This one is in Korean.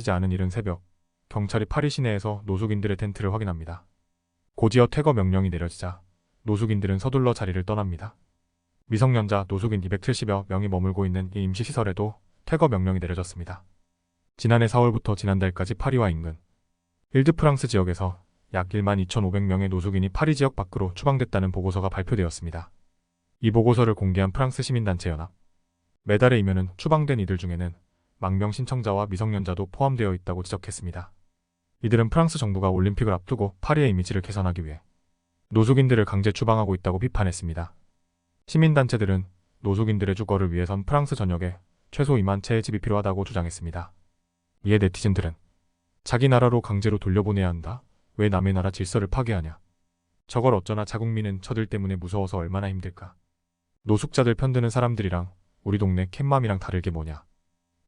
이어지지 않은 이른 새벽, 경찰이 파리 시내에서 노숙인들의 텐트를 확인합니다. 고지어 퇴거 명령이 내려지자 노숙인들은 서둘러 자리를 떠납니다. 미성년자 노숙인 270여 명이 머물고 있는 이 임시시설에도 퇴거 명령이 내려졌습니다. 지난해 4월부터 지난달까지 파리와 인근 일드 프랑스 지역에서 약 1만 2,500명의 노숙인이 파리 지역 밖으로 추방됐다는 보고서가 발표되었습니다. 이 보고서를 공개한 프랑스 시민단체 연합. 매달의 이면은 추방된 이들 중에는 망명 신청자와 미성년자도 포함되어 있다고 지적했습니다. 이들은 프랑스 정부가 올림픽을 앞두고 파리의 이미지를 개선하기 위해 노숙인들을 강제 추방하고 있다고 비판했습니다. 시민단체들은 노숙인들의 주거를 위해선 프랑스 전역에 최소 2만 채의 집이 필요하다고 주장했습니다. 이에 네티즌들은 자기 나라로 강제로 돌려보내야 한다. 왜 남의 나라 질서를 파괴하냐. 저걸 어쩌나 자국민은 저들 때문에 무서워서 얼마나 힘들까. 노숙자들 편드는 사람들이랑 우리 동네 캣맘이랑 다를 게 뭐냐.